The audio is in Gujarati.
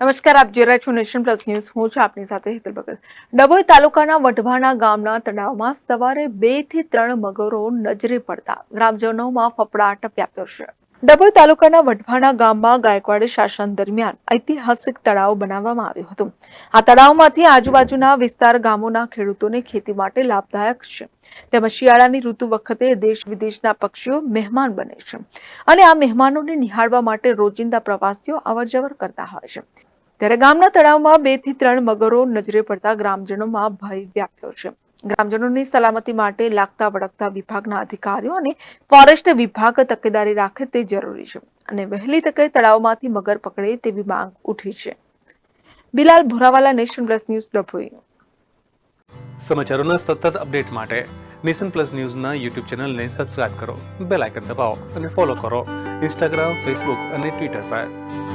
નમસ્કાર, આપ જોઈ છો નેશન પ્લસ ન્યૂઝ. હું છું આપની સાથે હેતલ ભગત. ડભોઈ તાલુકાના વઢવાણા ગામના તળાવમાં સવારે બેથી ત્રણ મગરો નજરે પડતા ગ્રામજનોમાં ફફડાટ વ્યાપ્યો છે. ડભોઈ તાલુકાના વઢવાણા ગામમાં ગાયકવાડી શાસન દરમિયાન ઐતિહાસિક તળાવ બનાવવામાં આવ્યું હતું. આ તળાવમાંથી આજુબાજુના વિસ્તાર ગામોના ખેડૂતોને ખેતી માટે લાભદાયક છે. તેમજ શિયાળાની ઋતુ વખતે દેશ વિદેશના પક્ષીઓ મહેમાન બને છે. અને આ મહેમાનોને નિહાળવા માટે રોજિંદા પ્રવાસીઓ અવરજવર કરતા હોય છે. ત્યારે ગામના તળાવમાં બેથી ત્રણ મગરો નજરે પડતા ગ્રામજનોમાં ભય વ્યાપ્યો છે. ગ્રામજનોની સલામતી માટે લાગતા વળગતા વિભાગના અધિકારીઓ અને ફોરેસ્ટ વિભાગ તકેદારી રાખે તે જરૂરી છે અને વહેલી તકે તળાવમાંથી મગર પકડે તેવી માંગ ઉઠી છે. Bilal Bhorawala Nation Plus News Dabhoi. સમાચારોના સતત અપડેટ માટે નેશન પ્લસ ન્યૂઝના યુટ્યુબ ચેનલને સબસ્ક્રાઇબ કરો, બેલ આઇકન દબાવો અને ફોલો કરો ઇન્સ્ટાગ્રામ, ફેસબુક અને ટ્વિટર પર.